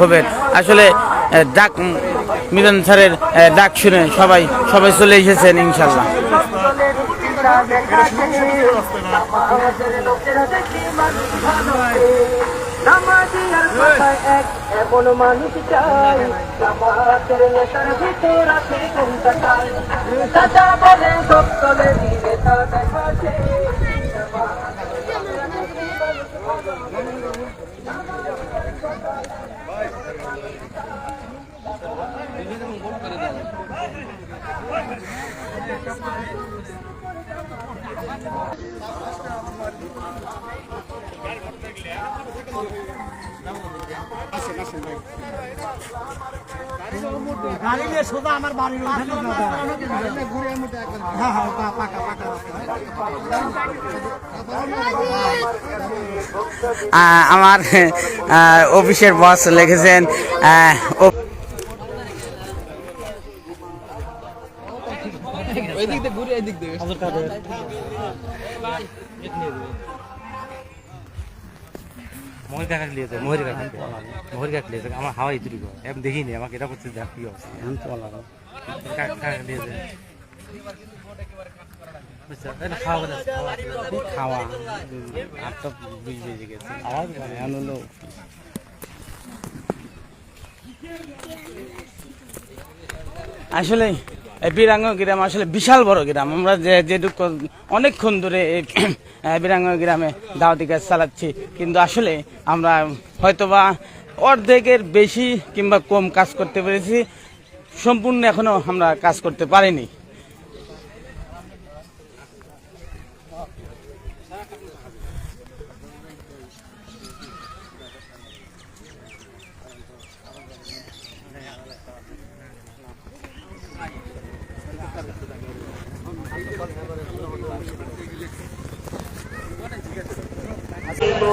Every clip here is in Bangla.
হবেন আসলে ডাক মিলন স্যারের ডাক শুনে সবাই সবাই চলে এসেছেন ইনশাল্লাহ। গাড়ি নিয়ে সোজা আমার বাড়ির ওখানে হ্যাঁ হ্যাঁ পাকা পাকা আমার অফিসের বস লিখেছেন আহ, ও- কাকা লিয়ে যায় মহির কাকা মহির কাকা লিয়ে যায় আমার হাওয়াই করে দেখিনি আমাকে এটা করতে দেখ কি অবস্থা কাকা লিয়ে যায়? খাওয়া খাওয়া হলো আসলে বিরাঙ্গ গ্রাম আসলে বিশাল বড় গ্রাম। আমরা যে যেটুকু অনেকক্ষণ ধরে এই বিরাঙ্গ গ্রামে দাওয়াতি কাজ চালাচ্ছি, কিন্তু আসলে আমরা হয়তোবা অর্ধেকের বেশি কিংবা কম কাজ করতে পেরেছি। সম্পূর্ণ এখনও আমরা কাজ করতে পারিনি।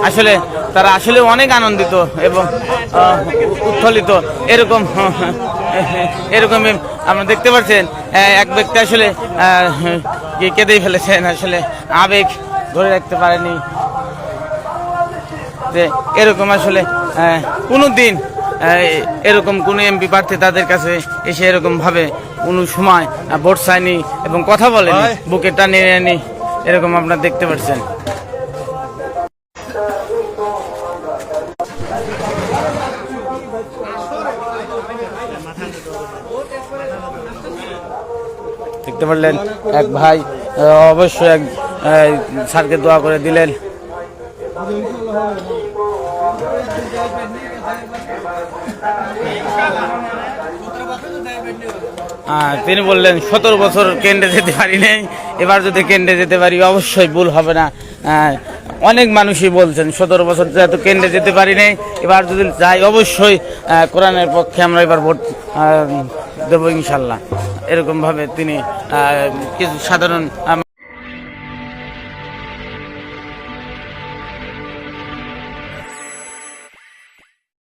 আসলে তারা আসলে অনেক আনন্দিত এবং উৎফুল্লিত। এরকম এরকম আপনারা দেখতে পাচ্ছেন এক ব্যক্তি আসলে কেঁদেই ফেলেছেন আসলে আবেগ ধরে রাখতে পারেনি। যে এরকম আসলে কোনো দিন এরকম কোনো এমপি প্রার্থী তাদের কাছে এসে এরকম ভাবে কোনো সময় ভোট চায়নি এবং কথা বলেনি বুকে টানিয়ে নেয়নি এরকম আপনারা দেখতে পাচ্ছেন। দেখতে পারলেন। এক ভাই অবশ্যই এক স্যারকে দোয়া করে দিলেন। তিনি বললেন, সতেরো বছর কেন্দ্রে যেতে পারি নাই, এবার যদি কেন্দ্রে যেতে পারি, অবশ্যই ভুল হবে না। অনেক মানুষই বলছেন, সতেরো বছর যেহেতু কেন্দ্রে যেতে পারি নাই, এবার যদি যাই, অবশ্যই কোরআনের পক্ষে আমরা এবার ভোট দেবো ইনশাল্লাহ। এরকমভাবে তিনি কিছু সাধারণ